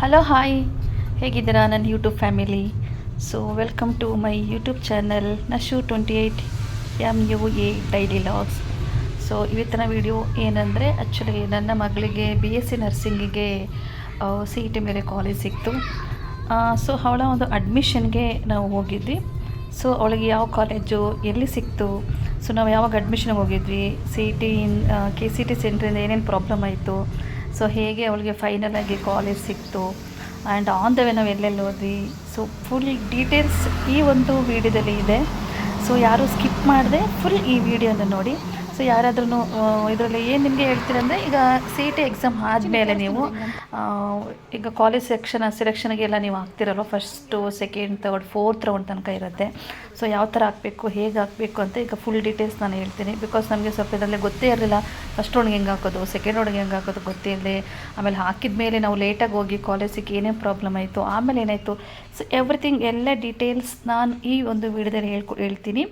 Hello hi ಹೇಗಿದ್ದೀರಾ ನನ್ನ YouTube family so welcome to my YouTube channel Nashu twenty eight M U A daily logs so ಇವತ್ತಿನ video ಏನಂದರೆ actually ನನ್ನ ಮಗಳಿಗೆ B S C ನರ್ಸಿಂಗಿಗೆ C E T ಮೇಲೆ college ಸಿಕ್ತು. So ಅವಳ ಒಂದು ಅಡ್ಮಿಷನ್ಗೆ ನಾವು ಹೋಗಿದ್ವಿ. ಸೊ ಅವಳಿಗೆ ಯಾವ ಕಾಲೇಜು ಎಲ್ಲಿ ಸಿಕ್ತು? ಸೊ ನಾವು ಯಾವಾಗ ಅಡ್ಮಿಷನ್ಗೆ ಹೋಗಿದ್ವಿ? C E T in K C T ಸೆಂಟ್ರಿಂದ ಏನೇನು ಪ್ರಾಬ್ಲಮ್ ಆಯಿತು? ಸೊ ಹೇಗೆ ಅವಳಿಗೆ ಫೈನಲ್ ಆಗಿ ಕಾಲೇಜ್ ಸಿಕ್ತು? ಆ್ಯಂಡ್ ಆನ್ ದ ವೇ ನಾವು ಎಲ್ಲೆಲ್ಲಿ ಹೋದ್ವಿ? ಸೊ ಫುಲ್ ಡೀಟೇಲ್ಸ್ ಈ ಒಂದು ವಿಡಿಯೋದಲ್ಲಿ ಇದೆ. ಸೊ ಯಾರು ಸ್ಕಿಪ್ ಮಾಡದೆ ಫುಲ್ ಈ ವಿಡಿಯೋನ ನೋಡಿ. ಸೊ ಯಾರಾದ್ರೂ ಇದರಲ್ಲಿ ಏನು ನಿಮಗೆ ಹೇಳ್ತೀರಂದರೆ ಈಗ ಸಿ ಇ ಟಿ ಎಕ್ಸಾಮ್ ಆದಮೇಲೆ ನೀವು ಈಗ ಕಾಲೇಜ್ ಸೆಕ್ಷನ್ ಸೆಲೆಕ್ಷನ್ಗೆಲ್ಲ ನೀವು ಹಾಕ್ತಿರಲ್ವ? First second third fourth round ತನಕ ಇರುತ್ತೆ. ಸೊ ಯಾವ ಥರ ಹಾಕಬೇಕು ಹೇಗೆ ಹಾಕಬೇಕು ಅಂತ ಈಗ ಫುಲ್ ಡೀಟೇಲ್ಸ್ ನಾನು ಹೇಳ್ತೀನಿ. ಬಿಕಾಸ್ ನಮಗೆ ಸ್ವಲ್ಪ ಇದರಲ್ಲಿ ಗೊತ್ತೇ ಇರಲಿಲ್ಲ. ಫಸ್ಟ್ ರೌಂಡ್ಗೆ ಹೆಂಗೆ ಹಾಕೋದು ಸೆಕೆಂಡ್ ರೌಂಡ್ಗೆ ಹೆಂಗೆ ಹಾಕೋದು ಗೊತ್ತೇ ಇರಲಿ. ಆಮೇಲೆ ಹಾಕಿದ ಮೇಲೆ ನಾವು ಲೇಟಾಗಿ ಹೋಗಿ ಕಾಲೇಜಿಗೆ ಏನೇನು ಪ್ರಾಬ್ಲಮ್ ಆಯಿತು ಆಮೇಲೆ ಏನಾಯಿತು? ಸೊ ಎವ್ರಿಥಿಂಗ್ ಎಲ್ಲ ಡೀಟೇಲ್ಸ್ ನಾನು ಈ ಒಂದು ವಿಡಿಯೋದಲ್ಲಿ ಹೇಳ್ಕೊ ಹೇಳ್ತೀನಿ.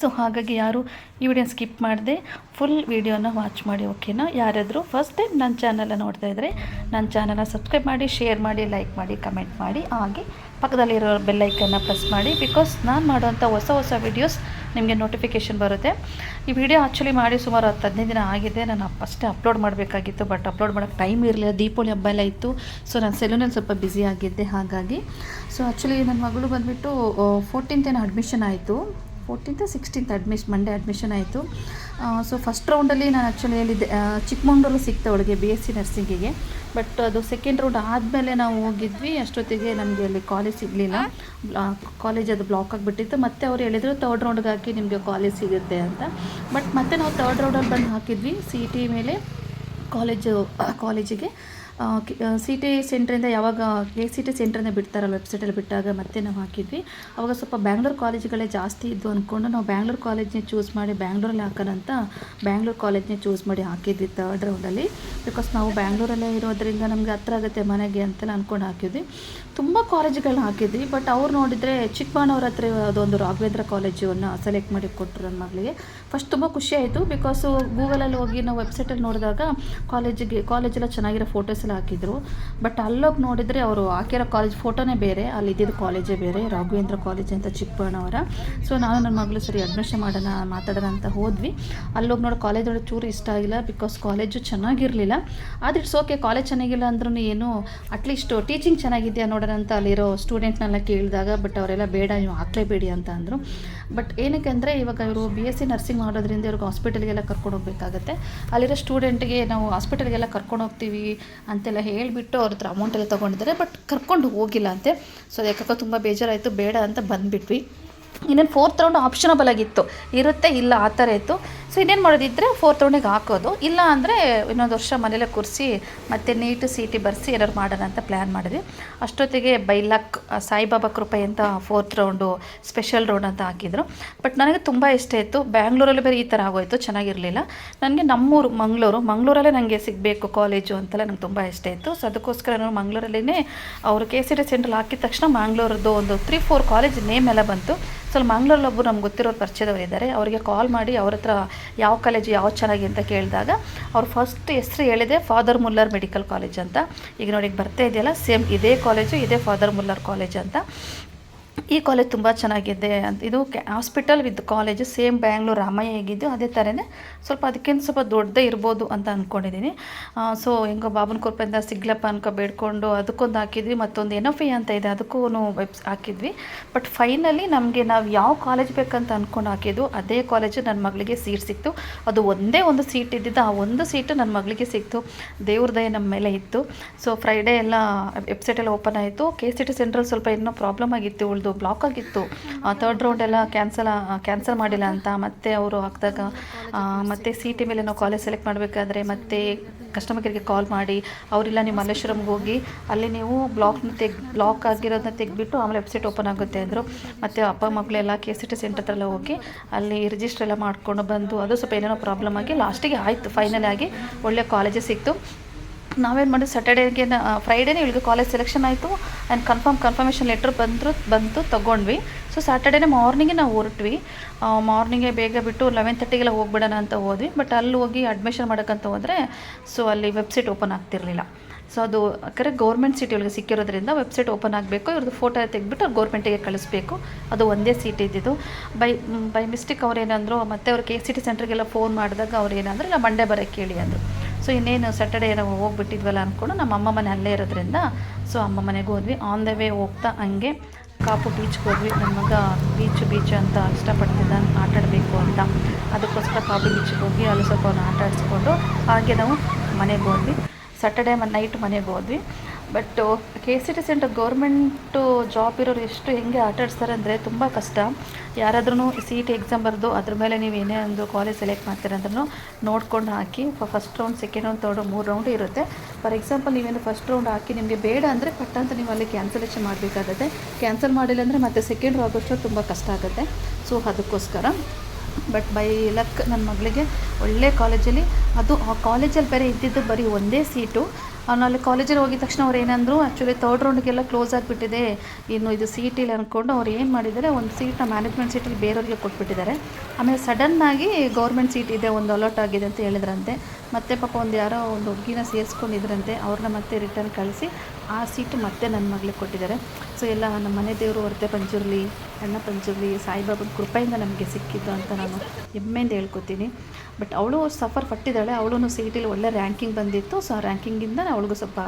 ಸೊ ಹಾಗಾಗಿ ಯಾರು ಈ ವಿಡಿಯೋ ಸ್ಕಿಪ್ ಮಾಡದೆ ಫುಲ್ ವಿಡಿಯೋನ ವಾಚ್ ಮಾಡಿ ಓಕೆನಾ ಯಾರಾದರೂ ಫಸ್ಟ್ ಟೈಮ್ ನನ್ನ ಚಾನಲನ್ನು ನೋಡ್ತಾ ಇದ್ದರೆ ನನ್ನ ಚಾನಲ್ನ ಸಬ್ಸ್ಕ್ರೈಬ್ ಮಾಡಿ ಶೇರ್ ಮಾಡಿ ಲೈಕ್ ಮಾಡಿ ಕಮೆಂಟ್ ಮಾಡಿ, ಹಾಗೆ ಪಕ್ಕದಲ್ಲಿರೋ ಬೆಲ್ಲೈಕನ್ನ ಪ್ರೆಸ್ ಮಾಡಿ ಬಿಕಾಸ್ ನಾನು ಮಾಡುವಂಥ ಹೊಸ ಹೊಸ ವಿಡಿಯೋಸ್ ನಿಮಗೆ ನೋಟಿಫಿಕೇಷನ್ ಬರುತ್ತೆ. ಈ ವಿಡಿಯೋ ಆ್ಯಕ್ಚುಲಿ ಮಾಡಿ ಸುಮಾರು ಹತ್ತು ಹದಿನೈದು ದಿನ ಆಗಿದೆ, ನಾನು ಫಸ್ಟೇ ಅಪ್ಲೋಡ್ ಮಾಡಬೇಕಾಗಿತ್ತು ಬಟ್ ಅಪ್ಲೋಡ್ ಮಾಡೋಕ್ಕೆ ಟೈಮ್ ಇರಲಿಲ್ಲ, ದೀಪಾವಳಿ ಹಬ್ಬ ಎಲ್ಲ ಇತ್ತು ಸೊ ನಾನು ಸೆಲೂನಲ್ಲಿ ಸ್ವಲ್ಪ ಬ್ಯುಸಿ ಆಗಿದ್ದೆ, ಹಾಗಾಗಿ. ಸೊ ಆ್ಯಕ್ಚುಲಿ ನನ್ನ ಮಗಳು ಬಂದುಬಿಟ್ಟು ಫೋರ್ಟೀನ್ತೇನೋ ಅಡ್ಮಿಷನ್ ಆಯಿತು. Fourteenth sixteenth admission Monday admission ಆಯಿತು. ಸೊ ಫಸ್ಟ್ ರೌಂಡಲ್ಲಿ ನಾನು ಆ್ಯಕ್ಚುಲಿ ಆ, ಚಿಕ್ಕಮಂಗ್ಳೂರಲ್ಲಿ ಸಿಕ್ತೆ ಅವಳಿಗೆ ಬಿ ಎಸ್ ಸಿ ನರ್ಸಿಂಗಿಗೆ ಬಟ್ ಅದು ಸೆಕೆಂಡ್ ರೌಂಡ್ ಆದಮೇಲೆ ನಾವು ಹೋಗಿದ್ವಿ ಅಷ್ಟೊತ್ತಿಗೆ ನಮಗೆ ಅಲ್ಲಿ ಕಾಲೇಜ್ ಸಿಗಲಿಲ್ಲ. ಕಾಲೇಜ್ ಅದು ಬ್ಲಾಕ್ ಆಗಿಬಿಟ್ಟಿತ್ತು. ಮತ್ತೆ ಅವ್ರು ಹೇಳಿದರು ತರ್ಡ್ ರೌಂಡ್ಗೆ ಹಾಕಿ ನಿಮಗೆ ಕಾಲೇಜ್ ಸಿಗುತ್ತೆ ಅಂತ. ಬಟ್ ಮತ್ತೆ ನಾವು ತರ್ಡ್ ರೌಂಡಲ್ಲಿ ಬಂದು ಹಾಕಿದ್ವಿ ಸಿ ಟಿ ಮೇಲೆ ಕಾಲೇಜು ಕಾಲೇಜಿಗೆ ಸಿ ಟಿ ಸೆಂಟ್ರಿಂದ ಯಾವಾಗ ಕೆ ಸಿ ಟಿ ಸೆಂಟ್ರಿಂದ ಬಿಡ್ತಾರಲ್ಲ ವೆಬ್ಸೈಟಲ್ಲಿ ಬಿಟ್ಟಾಗ ಮತ್ತೆ ನಾವು ಹಾಕಿದ್ವಿ. ಅವಾಗ ಸ್ವಲ್ಪ ಬ್ಯಾಂಗ್ಳೂರು ಕಾಲೇಜ್ಗಳೇ ಜಾಸ್ತಿ ಇದ್ದು ಅಂದ್ಕೊಂಡು ನಾವು ಬ್ಯಾಂಗ್ಳೂರು ಕಾಲೇಜ್ನೇ ಚೂಸ್ ಮಾಡಿ ಬ್ಯಾಂಗ್ಳೂರಲ್ಲಿ ಹಾಕೋಣ ಅಂತ ಬ್ಯಾಂಗ್ಳೂರು ಕಾಲೇಜ್ನೇ ಚೂಸ್ ಮಾಡಿ ಹಾಕಿದ್ವಿ ತರ್ಡ್ ರೌಂಡಲ್ಲಿ ಬಿಕಾಸ್ ನಾವು ಬ್ಯಾಂಗ್ಳೂರಲ್ಲೇ ಇರೋದ್ರಿಂದ ನಮಗೆ ಹತ್ರ ಆಗುತ್ತೆ ಮನೆಗೆ ಅಂತೆಲ್ಲ ಅಂದ್ಕೊಂಡು ಹಾಕಿದ್ವಿ. ತುಂಬ ಕಾಲೇಜ್ಗಳನ್ನ ಹಾಕಿದ್ವಿ ಬಟ್ ಅವ್ರು ನೋಡಿದರೆ ಚಿಕ್ಕಬಾಣವ್ರ ಹತ್ರ ಅದೊಂದು ರಾಘವೇಂದ್ರ ಕಾಲೇಜನ್ನು ಸೆಲೆಕ್ಟ್ ಮಾಡಿ ಕೊಟ್ಟರು ನನ್ನ ಮಗಳಿಗೆ. ಫಸ್ಟ್ ತುಂಬ ಖುಷಿಯಾಯಿತು ಬಿಕಾಸು ಗೂಗಲಲ್ಲಿ ಹೋಗಿ ನಾವು ವೆಬ್ಸೈಟಲ್ಲಿ ನೋಡಿದಾಗ ಕಾಲೇಜಿಗೆ ಕಾಲೇಜೆಲ್ಲ ಚೆನ್ನಾಗಿರೋ ಫೋಟೋಸ್ ಎಲ್ಲ ಹಾಕಿದ್ರು. ಬಟ್ ಅಲ್ಲೋಗಿ ನೋಡಿದರೆ ಅವರು ಹಾಕಿರೋ ಕಾಲೇಜ್ ಫೋಟೋನೇ ಬೇರೆ, ಅಲ್ಲಿ ಇದ್ದಿದ್ದು ಕಾಲೇಜೇ ಬೇರೆ, ರಾಘವೇಂದ್ರ ಕಾಲೇಜ್ ಅಂತ ಚಿಕ್ಕಬಣ್ಣವರ ಸೊ ನಾನು ನನ್ನ ಮಗಳು ಸರಿ ಅಡ್ಮಿಷನ್ ಮಾಡೋಣ, ಮಾತಾಡೋಣ ಅಂತ ಹೋದ್ವಿ. ಅಲ್ಲೋಗಿ ನೋಡಿ ಕಾಲೇಜ್ ಒಳಗೆ ಚೂರು ಇಷ್ಟ ಆಗಿಲ್ಲ ಬಿಕಾಸ್ ಕಾಲೇಜು ಚೆನ್ನಾಗಿರಲಿಲ್ಲ. ಆದರೆ ಇಟ್ಸ್ ಓಕೆ ಕಾಲೇಜ್ ಚೆನ್ನಾಗಿಲ್ಲ ಅಂದ್ರೂ ಏನು ಅಟ್ಲೀಸ್ಟ್ ಟೀಚಿಂಗ್ ಚೆನ್ನಾಗಿದೆಯಾ ನೋಡೋಣ ಅಂತ ಅಲ್ಲಿರೋ ಸ್ಟೂಡೆಂಟ್ನೆಲ್ಲ ಕೇಳಿದಾಗ ಬಟ್ ಅವರೆಲ್ಲ ಬೇಡ, ನೀವು ಹಾಕ್ಲೇಬೇಡಿ ಅಂತ ಅಂದರು. ಬಟ್ ಏನಕ್ಕೆ ಅಂದರೆ ಇವಾಗ ಇವರು ಬಿ ಎಸ್ ಸಿ ನರ್ಸಿಂಗ್ ಮಾಡೋದ್ರಿಂದ ಇವ್ರಿಗೆ ಹಾಸ್ಪಿಟಲ್ಗೆಲ್ಲ ಕರ್ಕೊಂಡು ಹೋಗ್ಬೇಕಾಗತ್ತೆ. ಅಲ್ಲಿರೋ ಸ್ಟೂಡೆಂಟ್ಗೆ ನಾವು ಹಾಸ್ಪಿಟಲ್ಗೆಲ್ಲ ಕರ್ಕೊಂಡು ಹೋಗ್ತೀವಿ ಅಂತೆಲ್ಲ ಹೇಳಿಬಿಟ್ಟು ಅವ್ರ ಹತ್ರ ಅಮೌಂಟ್ ಎಲ್ಲ ತೊಗೊಂಡಿದ್ದಾರೆ ಬಟ್ ಕರ್ಕೊಂಡು ಹೋಗಿಲ್ಲ ಅಂತೆ. ಸೊ ಯಾಕಕ್ಕ ತುಂಬ ಬೇಜಾರಾಯಿತು, ಬೇಡ ಅಂತ ಬಂದುಬಿಟ್ವಿ. ಇನ್ನೇನು ಫೋರ್ತ್ ರೌಂಡ್ ಆಪ್ಷನಬಲ್ ಆಗಿತ್ತು. ಇರುತ್ತೆ ಇಲ್ಲ, ಆ ಥರ ಇತ್ತು. ಸೊ ಇನ್ನೇನು ಮಾಡೋದಿದ್ದರೆ ಫೋರ್ತ್ ರೌಂಡಿಗೆ ಹಾಕೋದು. ಇಲ್ಲ ಅಂದರೆ ಇನ್ನೊಂದು ವರ್ಷ ಮನೇಲೆ ಕೂರಿಸಿ ಮತ್ತೆ ನೀಟು ಸೀಟಿ ಬರೆಸಿ ಏನಾದ್ರು ಮಾಡೋಣ ಅಂತ ಪ್ಲ್ಯಾನ್ ಮಾಡಿದ್ವಿ. ಅಷ್ಟೊತ್ತಿಗೆ ಬೈ ಲಕ್ ಸಾಯಿಬಾಬಾ ಕೃಪೆ ಅಂತ ಫೋರ್ತ್ ರೌಂಡು ಸ್ಪೆಷಲ್ ರೌಂಡ್ ಅಂತ ಹಾಕಿದ್ರು. ಬಟ್ ನನಗೆ ತುಂಬ ಇಷ್ಟ ಇತ್ತು. ಬ್ಯಾಂಗ್ಳೂರಲ್ಲಿ ಬೇರೆ ಈ ಥರ ಆಗೋಯ್ತು, ಚೆನ್ನಾಗಿರಲಿಲ್ಲ. ನನಗೆ ನಮ್ಮೂರು, ಮಂಗಳೂರು, ಮಂಗಳೂರಲ್ಲೇ ನನಗೆ ಸಿಗಬೇಕು ಕಾಲೇಜು ಅಂತೆಲ್ಲ ನಂಗೆ ತುಂಬ ಇಷ್ಟ ಇತ್ತು. ಸೊ ಅದಕ್ಕೋಸ್ಕರ ನಾನು ಮಂಗಳೂರಲ್ಲೇ ಅವರು ಕೆ ಸಿ ಡಿ ಸೆಂಟ್ರಲ್ ಹಾಕಿದ ತಕ್ಷಣ ಮಂಗಳೂರದ್ದು ಒಂದು ತ್ರೀ ಫೋರ್ ಕಾಲೇಜ್ ನೇಮ್ ಎಲ್ಲ ಬಂತು. ಸೊ ಮಂಗ್ಳೂರಲ್ಲಿ ಒಬ್ಬರು ನಮ್ಗೆ ಗೊತ್ತಿರೋರು ಪರಿಚಯದವರು ಇದ್ದಾರೆ ಅವರಿಗೆ ಕಾಲ್ ಮಾಡಿ ಅವ್ರ ಹತ್ರ ಯಾವ ಕಾಲೇಜು ಯಾವ ಚೆನ್ನಾಗಿ ಅಂತ ಕೇಳಿದಾಗ ಅವ್ರು ಫಸ್ಟ್ ಹೆಸ್ರು ಹೇಳಿದೆ ಫಾದರ್ ಮುಲ್ಲರ್ ಮೆಡಿಕಲ್ ಕಾಲೇಜ್ ಅಂತ. ಈಗ ನೋಡಿ ಬರ್ತಾ ಇದೆಯಲ್ಲ ಸೇಮ್ ಇದೇ ಕಾಲೇಜು ಇದೇ ಫಾದರ್ ಮುಲ್ಲರ್ ಕಾಲೇಜ್ ಅಂತ. ಈ ಕಾಲೇಜ್ ತುಂಬ ಚೆನ್ನಾಗಿದೆ ಅಂತ. ಇದು hospital with college same Bangalore Ramaiah ಹೇಗಿದ್ದು ಅದೇ ಥರನೇ ಸ್ವಲ್ಪ ಅದಕ್ಕಿಂತ ಸ್ವಲ್ಪ ದೊಡ್ಡದೇ ಇರ್ಬೋದು ಅಂತ ಅಂದ್ಕೊಂಡಿದ್ದೀನಿ ಸೊ ಹೆಂಗೋ ಬಾಬನ ಕೃಪೆಯಿಂದ ಸಿಗ್ಲಪ್ಪ ಅನ್ಕ ಬೇಡ್ಕೊಂಡು ಅದಕ್ಕೊಂದು ಹಾಕಿದ್ವಿ, ಮತ್ತೊಂದು ಎನ್ ಎಫ್ ಇ ಅಂತ ಇದೆ, ಅದಕ್ಕೂ ವೆಬ್ಸ್ ಹಾಕಿದ್ವಿ. ಬಟ್ ಫೈನಲಿ ನಮಗೆ ನಾವು ಯಾವ ಕಾಲೇಜ್ ಬೇಕಂತ ಅಂದ್ಕೊಂಡು ಹಾಕಿದ್ದು ಅದೇ ಕಾಲೇಜು ನನ್ನ ಮಗಳಿಗೆ ಸೀಟ್ ಸಿಕ್ತು. ಅದು ಒಂದೇ ಒಂದು ಸೀಟ್ ಇದ್ದಿದ್ದು ಆ ಒಂದು ಸೀಟು ನನ್ನ ಮಗಳಿಗೆ ಸಿಕ್ತು. ದೇವ್ರದಯ ನಮ್ಮ ಮೇಲೆ ಇತ್ತು. ಸೊ ಫ್ರೈಡೇ ಎಲ್ಲ ವೆಬ್ಸೈಟೆಲ್ಲ ಓಪನ್ ಆಯಿತು. ಕೆ ಸಿ ಟಿ ಸೆಂಟ್ರಲ್ ಸ್ವಲ್ಪ ಇನ್ನೂ ಪ್ರಾಬ್ಲಮ್ ಆಗಿತ್ತು ಉಳ್ದು. ಬ್ಲಾಕ್ ಆಗಿತ್ತು. ತರ್ಡ್ ರೌಂಡ್ ಎಲ್ಲ ಕ್ಯಾನ್ಸಲ್ ಕ್ಯಾನ್ಸಲ್ ಮಾಡಿಲ್ಲ ಅಂತ ಮತ್ತೆ ಅವರು ಹಾಕಿದಾಗ ಮತ್ತೆ ಸಿ ಟಿ ಮೇಲೆ ನಾವು ಕಾಲೇಜ್ ಸೆಲೆಕ್ಟ್ ಮಾಡಬೇಕಾದ್ರೆ ಮತ್ತೆ ಕಸ್ಟಮರ್ ಕೇರ್ಗೆ ಕಾಲ್ ಮಾಡಿ, ಅವರಿಲ್ಲ ನೀವು ಮಲ್ಲೇಶ್ವರಂಗೆ ಹೋಗಿ, ಅಲ್ಲಿ ನೀವು ಬ್ಲಾಕ್ನ ತೆಗ್ ಬ್ಲಾಕ್ ಆಗಿರೋದನ್ನ ತೆಗೆದ್ಬಿಟ್ಟು ಆಮೇಲೆ ವೆಬ್ಸೈಟ್ ಓಪನ್ ಆಗುತ್ತೆ ಅಂದರು. ಮತ್ತು ಅಪ್ಪ ಮಕ್ಕಳೆಲ್ಲ ಕೆ ಸಿ ಟಿ ಸೆಂಟರ್ ಹತ್ರ ಹೋಗಿ, ಅಲ್ಲಿ ರಿಜಿಸ್ಟ್ರೆಲ್ಲ ಎಲ್ಲ ಮಾಡಿಕೊಂಡು ಬಂದು, ಅದು ಸ್ವಲ್ಪ ಏನೇನೋ ಪ್ರಾಬ್ಲಮ್ ಆಗಿ ಲಾಸ್ಟಿಗೆ ಆಯಿತು. ಫೈನಲ್ ಆಗಿ ಒಳ್ಳೆ ಕಾಲೇಜಸ್ ಸಿಕ್ತು. ನಾವೇನು ಮಾಡಿದ್ವಿ ಸ್ಯಾಟರ್ಡೇಗೆ ಫ್ರೈಡೇನೇ ಇವಳಿಗೆ ಕಾಲೇಜ್ ಸೆಲೆಕ್ಷನ್ ಆಯಿತು. ಆ್ಯಂಡ್ ಕನ್ಫರ್ಮ್ ಕನ್ಫರ್ಮೇಷನ್ ಲೆಟ್ರ್ ಬಂದರು, ಬಂತು, ತೊಗೊಂಡ್ವಿ. ಸೊ ಸ್ಯಾಟರ್ಡೇನೇ ಮಾರ್ನಿಂಗೆ ನಾವು ಹೊರಟ್ವಿ. ಮಾರ್ನಿಂಗೇ ಬೇಗ ಬಿಟ್ಟು ಲೆವೆನ್ ತರ್ಟಿಗೆಲ್ಲ ಹೋಗ್ಬಿಡೋಣ ಅಂತ ಹೋದ್ವಿ. ಬಟ್ ಅಲ್ಲಿ ಹೋಗಿ ಅಡ್ಮಿಷನ್ ಮಾಡೋಕ್ಕಂತ ಹೋದರೆ ಸೊ ಅಲ್ಲಿ ವೆಬ್ಸೈಟ್ ಓಪನ್ ಆಗ್ತಿರಲಿಲ್ಲ. ಸೊ ಅದು ಕರೆಕ್ಟ್ ಗೌರ್ಮೆಂಟ್ ಸೀಟ್ ಇವಳಿಗೆ ಸಿಕ್ಕಿರೋದ್ರಿಂದ ವೆಬ್ಸೈಟ್ ಓಪನ್ ಆಗಬೇಕು. ಇವ್ರದ್ದು ಫೋಟೋ ತೆಗೆದ್ಬಿಟ್ಟು ಅವ್ರು ಗೌರ್ಮೆಂಟಿಗೆ ಕಳಿಸ್ಬೇಕು. ಅದು ಒಂದೇ ಸೀಟ್ ಇದ್ದಿದ್ದು. ಬೈ ಬೈ ಮಿಸ್ಟೇಕ್ ಅವ್ರು ಏನಂದರು ಮತ್ತೆ ಅವ್ರು ಕೆ ಸಿ ಟಿ ಸೆಂಟ್ರಿಗೆಲ್ಲ ಫೋನ್ ಮಾಡಿದಾಗ ಅವ್ರು ಏನಂದ್ರೆ ನಾವು ಮಂಡೇ ಬರೋಕ್ಕೆ ಕೇಳಿ ಅಂದರು. ಸೊ ಇನ್ನೇನು ಸ್ಯಾಟರ್ಡೇ ನಾವು ಹೋಗ್ಬಿಟ್ಟಿದ್ವಲ್ಲ ಅಂದ್ಕೊಂಡು ನಮ್ಮ ಅಮ್ಮ ಮನೆ ಅಲ್ಲೇ ಇರೋದ್ರಿಂದ ಸೊ ಅಮ್ಮ ಮನೆಗೆ ಹೋದ್ವಿ. ಆನ್ ದ ವೇ ಹೋಗ್ತಾ ಹಂಗೆ ಕಾಪು ಬೀಚ್ಗೆ ಹೋದ್ವಿ. ನನ್ನ ಮಗ ಬೀಚ್ ಬೀಚ್ ಅಂತ ಇಷ್ಟಪಡ್ತಿದ್ದ ಆಟ ಆಡಬೇಕು ಅಂತ. ಅದಕ್ಕೋಸ್ಕರ ಕಾಪು ಬೀಚ್ಗೆ ಹೋಗಿ ಅಲ್ಲಿ ಸ್ವಲ್ಪ ಅವ್ನು ಆಟ ಆಡಿಸ್ಕೊಂಡು ಹಾಗೆ ನಾವು ಮನೆಗೆ ಹೋದ್ವಿ. ಸ್ಯಾಟರ್ಡೇ ನೈಟ್ ಮನೆಗೆ ಹೋದ್ವಿ. But K C T centre government job ಇರೋರು ಎಷ್ಟು ಹೆಂಗೆ ಆಟ ಆಡಿಸ್ತಾರೆ ಅಂದರೆ ತುಂಬ ಕಷ್ಟ. ಯಾರಾದ್ರೂ ಸಿ ಟಿ ಎಕ್ಸಾಮ್ ಬರೆದು ಅದ್ರ ಮೇಲೆ ನೀವು ಏನೇ ಒಂದು ಕಾಲೇಜ್ ಸೆಲೆಕ್ಟ್ ಮಾಡ್ತೀರ ಅಂದ್ರೂ ನೋಡ್ಕೊಂಡು ಹಾಕಿ first round second round third ಮೂರು ರೌಂಡ್ ಇರುತ್ತೆ. ಫಾರ್ ಎಕ್ಸಾಂಪಲ್ ನೀವೇನು ಫಸ್ಟ್ ರೌಂಡ್ ಹಾಕಿ ನಿಮಗೆ ಬೇಡ ಅಂದರೆ ಪಟ್ಟ ಅಂತ ನೀವು ಅಲ್ಲಿ ಕ್ಯಾನ್ಸಲೇಷನ್ ಮಾಡಬೇಕಾಗತ್ತೆ. ಕ್ಯಾನ್ಸಲ್ ಮಾಡಿಲ್ಲ ಅಂದರೆ ಮತ್ತೆ ಸೆಕೆಂಡ್ ಆಗೋಷ್ಟು ತುಂಬ ಕಷ್ಟ ಆಗುತ್ತೆ. ಸೊ ಅದಕ್ಕೋಸ್ಕರ. ಬಟ್ ಬೈ ಲಕ್ ನನ್ನ ಮಗಳಿಗೆ ಒಳ್ಳೆ ಕಾಲೇಜಲ್ಲಿ ಅದು ಆ ಕಾಲೇಜಲ್ಲಿ ಬೇರೆ ಇದ್ದಿದ್ದು ಬರೀ ಒಂದೇ ಸೀಟು ಅವ್ನು ಅಲ್ಲಿ ಕಾಲೇಜಲ್ಲಿ ಹೋಗಿದ ತಕ್ಷಣ ಅವ್ರು ಏನಂದರು ಆ್ಯಕ್ಚುಲಿ ತರ್ಡ್ ರೌಂಡ್ಗೆಲ್ಲ ಕ್ಲೋಸ್ ಆಗಿಬಿಟ್ಟಿದೆ. ಇನ್ನು ಇದು ಸೀಟಿಲ್ಲ ಅಂದ್ಕೊಂಡು ಅವ್ರು ಏನು ಮಾಡಿದ್ದಾರೆ, ಒಂದು ಸೀಟ್ನ ಮ್ಯಾನೇಜ್ಮೆಂಟ್ ಸೀಟಲ್ಲಿ ಬೇರೆಯವ್ರಿಗೆ ಕೊಟ್ಬಿಟ್ಟಿದ್ದಾರೆ. ಆಮೇಲೆ ಸಡನ್ನಾಗಿ ಗೌರ್ಮೆಂಟ್ ಸೀಟ್ ಇದೆ, ಒಂದು ಅಲರ್ಟ್ ಆಗಿದೆ ಅಂತ ಹೇಳಿದ್ರಂತೆ. ಮತ್ತೆ ಪಾಪ ಒಂದು ಯಾರೋ ಒಂದು ಹುಡುಗಿನ ಸೇರಿಸ್ಕೊಂಡಿದ್ರಂತೆ. ಅವ್ರನ್ನ ಮತ್ತೆ ರಿಟರ್ನ್ ಕಳಿಸಿ ಆ ಸೀಟು ಮತ್ತೆ ನನ್ನ ಮಗಳಿಗೆ ಕೊಟ್ಟಿದ್ದಾರೆ. ಸೊ ಎಲ್ಲ ನಮ್ಮ ಮನೆ ದೇವರು ಹೊರತೆ ಪಂಜುರ್ಲಿ, ಅಣ್ಣ ಪಂಜುರ್ಲಿ, ಸಾಯಿಬಾಬನ ಕೃಪೆಯಿಂದ ನಮಗೆ ಸಿಕ್ಕಿದ್ದು ಅಂತ ನಾನು ಹೆಮ್ಮೆಯಿಂದ ಹೇಳ್ಕೊತೀನಿ. ಬಟ್ ಅವಳು ಸಫರ್ ಪಟ್ಟಿದ್ದಾಳೆ ಅವಳು ಸೀಟಲ್ಲಿ ಟಿಲಿ ಒಳ್ಳೆ ರ್ಯಾಂಕಿಂಗ್ ಬಂದಿತ್ತು. ಸೊ ಆ ರ್ಯಾಂಕಿಂಗಿಂದ ಅವಳಿಗೂ ಸ್ವಲ್ಪ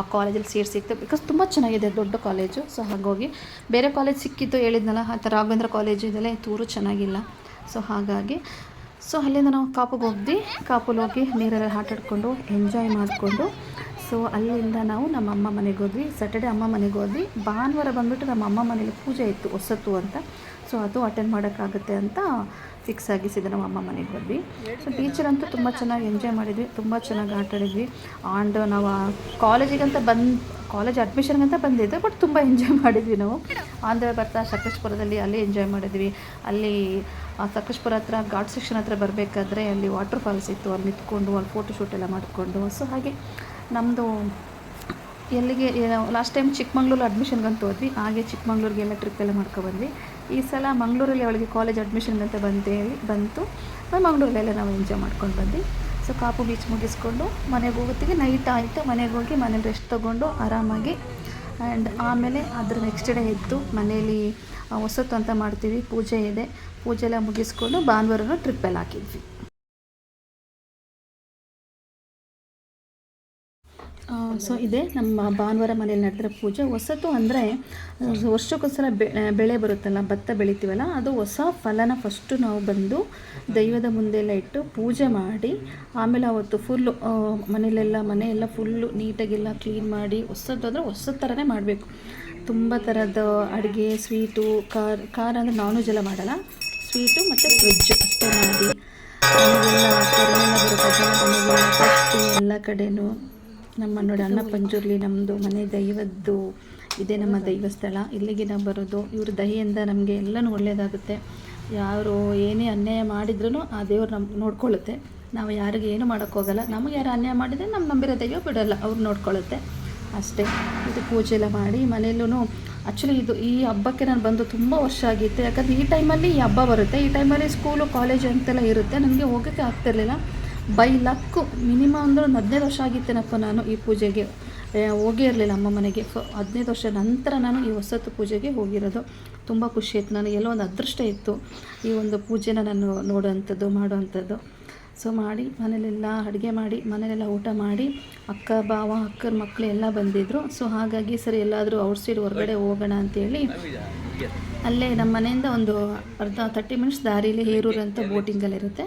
ಆ ಕಾಲೇಜಲ್ಲಿ ಸೀಟ್ ಸಿಕ್ತು. ಬಿಕಾಸ್ ತುಂಬ ಚೆನ್ನಾಗಿದೆ, ದೊಡ್ಡ ಕಾಲೇಜು ಸೊ ಹಾಗಾಗಿ ಬೇರೆ ಕಾಲೇಜ್ ಸಿಕ್ಕಿತ್ತು ಹೇಳಿದ್ನಲ್ಲ, ಆ ಥರ ರಾಘವೇಂದ್ರ ಕಾಲೇಜು ಇದೆಲ್ಲ ತೂರು ಚೆನ್ನಾಗಿಲ್ಲ. ಸೊ ಹಾಗಾಗಿ ಸೊ ಅಲ್ಲಿಂದ ನಾವು ಕಾಪುಗೆ ಹೋಗಿ ಕಾಪುಲ್ಲಿ ಹೋಗಿ ನೀರಲ್ಲಿ ಆಟಾಡ್ಕೊಂಡು ಎಂಜಾಯ್ ಮಾಡಿಕೊಂಡು ಸೊ ಅಲ್ಲಿಂದ ನಾವು ನಮ್ಮ ಅಮ್ಮ ಮನೆಗೆ ಹೋದ್ವಿ. ಸ್ಯಾಟರ್ಡೆ ಅಮ್ಮ ಮನೆಗೆ ಹೋದ್ವಿ. ಭಾನುವಾರ ಬಂದುಬಿಟ್ಟು ನಮ್ಮ ಅಮ್ಮ ಮನೇಲಿ ಪೂಜೆ ಇತ್ತು, ಹೊಸತು ಅಂತ. ಸೊ ಅದು ಅಟೆಂಡ್ ಮಾಡೋಕ್ಕಾಗುತ್ತೆ ಅಂತ ಫಿಕ್ಸ್ ಆಗಿಸಿದ್ದು ನಮ್ಮ ಅಮ್ಮ ಮನೆಗೆ ಹೋದ್ವಿ. ಸೊ ಟೀಚರ್ ಅಂತೂ ತುಂಬ ಚೆನ್ನಾಗಿ ಎಂಜಾಯ್ ಮಾಡಿದ್ವಿ, ತುಂಬ ಚೆನ್ನಾಗಿ ಆಟ ಆಡಿದ್ವಿ. ಆ್ಯಂಡ್ ನಾವು ಕಾಲೇಜಿಗಂತ ಬಂದು ಕಾಲೇಜ್ ಅಡ್ಮಿಷನ್ಗಂತ ಬಂದಿದ್ದೆ ಬಟ್ ತುಂಬ ಎಂಜಾಯ್ ಮಾಡಿದ್ವಿ ನಾವು. ಆಂಧ್ರ ಬರ್ತಾ ಸಕಲೇಶ್ಪುರದಲ್ಲಿ ಅಲ್ಲಿ ಎಂಜಾಯ್ ಮಾಡಿದ್ವಿ. ಅಲ್ಲಿ ಸಕಲೇಶ್ಪುರ ಹತ್ರ, ಘಾಟ್ ಸೆಕ್ಷನ್ ಹತ್ರ ಬರಬೇಕಾದ್ರೆ ಅಲ್ಲಿ ವಾಟರ್ ಫಾಲ್ಸ್ ಇತ್ತು. ಅಲ್ಲಿ ನಿಂತ್ಕೊಂಡು, ಅಲ್ಲಿ ಫೋಟೋ ಶೂಟ್ ಎಲ್ಲ ಮಾಡಿಕೊಂಡು. ಸೊ ಹಾಗೆ ನಮ್ಮದು ಎಲ್ಲಿಗೆ ಲಾಸ್ಟ್ ಟೈಮ್ ಚಿಕ್ಕಮಂಗ್ಳೂರು ಅಡ್ಮಿಷನ್ಗಂತ ಹೋದ್ವಿ ಹಾಗೆ ಚಿಕ್ಕಮಂಗ್ಳೂರಿಗೆಲ್ಲ ಟ್ರಿಪ್ ಎಲ್ಲ ಮಾಡ್ಕೊಬಂದ್ವಿ ಈ ಸಲ ಮಂಗಳೂರಲ್ಲಿ ಅವಳಿಗೆ ಕಾಲೇಜ್ ಅಡ್ಮಿಷನ್ಗಂತ ಬಂತೇಳಿ ಬಂತು. ಮಂಗಳೂರಲ್ಲೆಲ್ಲ ನಾವು ಎಂಜಾಯ್ ಮಾಡ್ಕೊಂಡು ಬಂದ್ವಿ. ಸೊ ಕಾಪು ಬೀಚ್ ಮುಗಿಸ್ಕೊಂಡು ಮನೆಗೆ ಹೋಗೋತ್ತಿಗೆ ನೈಟ್ ಆಯಿತು. ಮನೆಗೆ ಹೋಗಿ ಮನೇಲಿ ರೆಸ್ಟ್ ತೊಗೊಂಡು ಆರಾಮಾಗಿ ಆ್ಯಂಡ್ ಆಮೇಲೆ ಅದ್ರ ನೆಕ್ಸ್ಟ್ ಡೇ ಎದ್ದು ಮನೇಲಿ ಆ, ಹೊಸತ್ತು ಅಂತ ಮಾಡ್ತೀವಿ ಪೂಜೆ ಇದೆ. ಪೂಜೆ ಎಲ್ಲ ಮುಗಿಸ್ಕೊಂಡು ಭಾನುವಾರನೂ ಟ್ರಿಪ್ಪೆಲ್ಲ ಹಾಕಿದ್ವಿ. ಸೊ ಇದೆ. ನಮ್ಮ ಭಾನುವಾರ ಮನೆಯಲ್ಲಿ ನಡೆದಿರೋ ಪೂಜೆ. ಹೊಸತು ಅಂದರೆ ವರ್ಷಕ್ಕೊಂದ್ಸಲ ಬೆಳೆ ಬರುತ್ತಲ್ಲ, ಭತ್ತ ಬೆಳಿತೀವಲ್ಲ, ಅದು ಹೊಸ ಫಲನ ಫಸ್ಟು ನಾವು ಬಂದು ದೈವದ ಮುಂದೆಲ್ಲ ಇಟ್ಟು ಪೂಜೆ ಮಾಡಿ, ಆಮೇಲೆ ಅವತ್ತು ಫುಲ್ಲು ಮನೆಯಲ್ಲೆಲ್ಲ, ಮನೆಯೆಲ್ಲ ಫುಲ್ಲು ನೀಟಾಗೆಲ್ಲ ಕ್ಲೀನ್ ಮಾಡಿ, ಹೊಸದು ಅಂದರೆ ಹೊಸ ಥರನೇ ಮಾಡಬೇಕು. ತುಂಬ ಥರದ ಅಡುಗೆ ಸ್ವೀಟು ಕಾರ್ ಖಾರ ಅಂದರೆ ನಾನ್ ವೆಜ್ ಎಲ್ಲ ಮಾಡಲ್ಲ. ಸ್ವೀಟು ಮತ್ತು ವೆಜ್ ಅಷ್ಟೇ ಮಾಡಿ ಮನೆಗೆಲ್ಲ ಕಟ್ಟಿ ಎಲ್ಲ ಕಡೆನೂ. ನಮ್ಮ ನೋಡಿ ಅಣ್ಣ ಪಂಜುರ್ಲಿ ನಮ್ಮದು ಮನೆ ದೈವದ್ದು, ಇದೇ ನಮ್ಮ ದೈವಸ್ಥಳ. ಇಲ್ಲಿಗೆ ನಾವು ಬರೋದು, ಇವ್ರ ದಹಿಯಿಂದ ನಮಗೆ ಎಲ್ಲನೂ ಒಳ್ಳೆಯದಾಗುತ್ತೆ ಯಾರು ಏನೇ ಅನ್ಯಾಯ ಮಾಡಿದ್ರೂ ಆ ದೇವ್ರು ನಮ್ಗೆ ನೋಡ್ಕೊಳ್ಳುತ್ತೆ. ನಾವು ಯಾರಿಗೆ ಏನು ಮಾಡೋಕ್ಕೋಗಲ್ಲ ನಮಗೆ ಯಾರು ಅನ್ಯಾಯ ಮಾಡಿದರೆ ನಮ್ಮ ನಂಬಿರೋ ದೈವ ಬಿಡೋಲ್ಲ, ಅವ್ರು ನೋಡ್ಕೊಳ್ಳುತ್ತೆ. ಅಷ್ಟೇ. ಇದು ಪೂಜೆ ಎಲ್ಲ ಮಾಡಿ ಮನೆಯಲ್ಲೂ ಆ್ಯಕ್ಚುಲಿ ಇದು ಈ ಹಬ್ಬಕ್ಕೆ ನಾನು ಬಂದು ತುಂಬ ವರ್ಷ ಆಗಿತ್ತು. ಯಾಕಂದರೆ ಈ ಟೈಮಲ್ಲಿ ಈ ಹಬ್ಬ ಬರುತ್ತೆ. ಈ ಟೈಮಲ್ಲಿ ಸ್ಕೂಲು ಕಾಲೇಜು ಅಂತೆಲ್ಲ ಇರುತ್ತೆ. ನನಗೆ ಹೋಗೋಕ್ಕೆ ಆಗ್ತಿರ್ಲಿಲ್ಲ. ಬೈ ಲಕ್ಕು ಮಿನಿಮಮ್ ಅಂದ್ರೆ ಒಂದು ಹದಿನೈದು ವರ್ಷ ಆಗಿತ್ತೇನಪ್ಪ ನಾನು ಈ ಪೂಜೆಗೆ. ಹೋಗೇ ಇರಲಿಲ್ಲ ಅಮ್ಮ ಮನೆಗೆ. ಸೊ ಹದಿನೈದು ವರ್ಷ ನಂತರ ನಾನು ಈ ಹೊಸತು ಪೂಜೆಗೆ ಹೋಗಿರೋದು. ತುಂಬ ಖುಷಿ ಆಯಿತು ನನಗೆ. ಎಲ್ಲೋ ಒಂದು ಅದೃಷ್ಟ ಇತ್ತು ಈ ಒಂದು ಪೂಜೆನ ನಾನು ನೋಡೋವಂಥದ್ದು, ಮಾಡುವಂಥದ್ದು. ಸೊ ಮಾಡಿ, ಮನೇಲೆಲ್ಲ ಅಡುಗೆ ಮಾಡಿ, ಮನೇಲೆಲ್ಲ ಊಟ ಮಾಡಿ, ಅಕ್ಕ ಬಾವ ಅಕ್ಕರ ಮಕ್ಕಳು ಎಲ್ಲ ಬಂದಿದ್ದರು ಸೊ ಹಾಗಾಗಿ ಸರಿ, ಎಲ್ಲಾದರೂ ಔಟ್ ಸೈಡ್ ಹೊರಗಡೆ ಹೋಗೋಣ ಅಂತೇಳಿ ಅಲ್ಲೇ ನಮ್ಮ ಮನೆಯಿಂದ ಒಂದು ಅರ್ಧ ತರ್ಟಿ ಮಿನಿಟ್ಸ್ ದಾರಿಲಿ ಹೇರೂರು ಅಂತ ಬೋಟಿಂಗಲ್ಲಿ ಇರುತ್ತೆ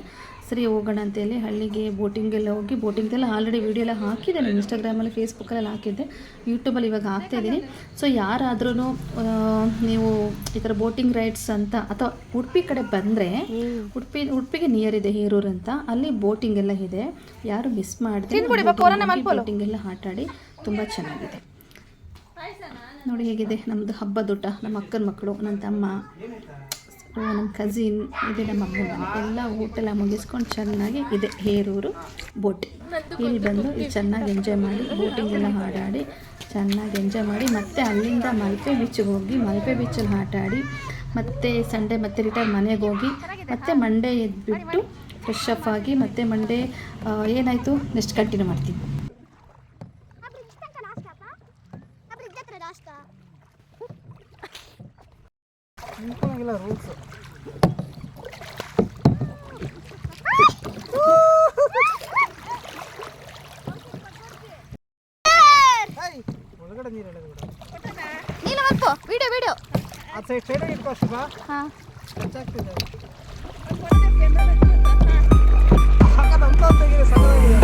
ಸರಿ ಹೋಗೋಣ ಅಂತೇಳಿ ಹಳ್ಳಿಗೆ ಬೋಟಿಂಗೆಲ್ಲ ಹೋಗಿ ಬೋಟಿಂಗ್ದೆಲ್ಲ ಆಲ್ರೆಡಿ ವೀಡಿಯೋ ಎಲ್ಲ ಹಾಕಿದ್ದೆ ನಾನು ಇನ್ಸ್ಟಾಗ್ರಾಮಲ್ಲಿ ಫೇಸ್ಬುಕ್ಕಲ್ಲಿ ಹಾಕಿದ್ದೆ. ಯೂಟ್ಯೂಬಲ್ಲಿ ಇವಾಗ ಹಾಕ್ತಾ ಇದ್ದೀನಿ. ಸೊ ಯಾರಾದ್ರೂ ನೀವು ಈ ಥರ ಬೋಟಿಂಗ್ ರೈಡ್ಸ್ ಅಂತ ಅಥವಾ ಉಡುಪಿ ಕಡೆ ಬಂದರೆ ಉಡುಪಿ ಉಡುಪಿಗೆ ನಿಯರ್ ಇದೆ ಹೇರೂರು ಅಂತ ಅಲ್ಲಿ ಬೋಟಿಂಗ್ ಎಲ್ಲ ಇದೆ. ಯಾರು ಮಿಸ್ ಮಾಡಿದ್ರೆ ಬೋಟಿಂಗ್ ಎಲ್ಲ ಆಟಾಡಿ ತುಂಬ ಚೆನ್ನಾಗಿದೆ. ನೋಡಿ ಹೇಗಿದೆ ನಮ್ಮದು ಹಬ್ಬದೂಟ ನಮ್ಮ ಅಕ್ಕನ ಮಕ್ಕಳು ನನ್ನ ತಮ್ಮ. ನಮ್ಮ ಕಸಿನ್ ಇದೆ, ನಮ್ಮ ಊಟ ಎಲ್ಲ ಮುಗಿಸ್ಕೊಂಡು ಚೆನ್ನಾಗಿ ಇದೆ. ಹೇರೂರು ಬೋಟ್. ಇಲ್ಲಿ ಬಂದು ಇಲ್ಲಿ ಚೆನ್ನಾಗಿ ಎಂಜಾಯ್ ಮಾಡಿ ಬೋಟಿಂಗ್ ಎಲ್ಲ ಹಾಡಾಡಿ, ಚೆನ್ನಾಗಿ ಎಂಜಾಯ್ ಮಾಡಿ, ಮತ್ತೆ ಅಲ್ಲಿಂದ ಮಲ್ಪೆ ಬೀಚಿಗೆ ಹೋಗಿ, ಮಲ್ಪೆ ಬೀಚಲ್ಲಿ ಆಟ ಆಡಿ, ಮತ್ತೆ ಸಂಡೇ ಮತ್ತೆ ರಿಟರ್ನ್ ಮನೆಗೆ ಹೋಗಿ, ಮತ್ತೆ ಮಂಡೇ ಎದ್ಬಿಟ್ಟು ಫ್ರೆಶ್ ಅಪ್ ಆಗಿ, ಮತ್ತೆ ಮಂಡೇ ಏನಾಯಿತು? ನೆಕ್ಸ್ಟ್ ಕಂಟಿನ್ಯೂ ಮಾಡ್ತೀನಿ ಲಾಸ್ಟಾ ನಿಂತ್ಕೊಳಂಗಿಲ್ಲ ರೂಲ್ಸ್ ಒಳಗಡೆ ನೀರು ಎಳೆದು ನೀಲ ಮಲ್ಪು ವಿಡಿಯೋ ವಿಡಿಯೋ ಅದು ಸೈಡ್ ಇಟ್ಕೋ ಶಿವ ಹಾಂ. ಸಖತ್ ಅಂತ ತೆಗಿದೆ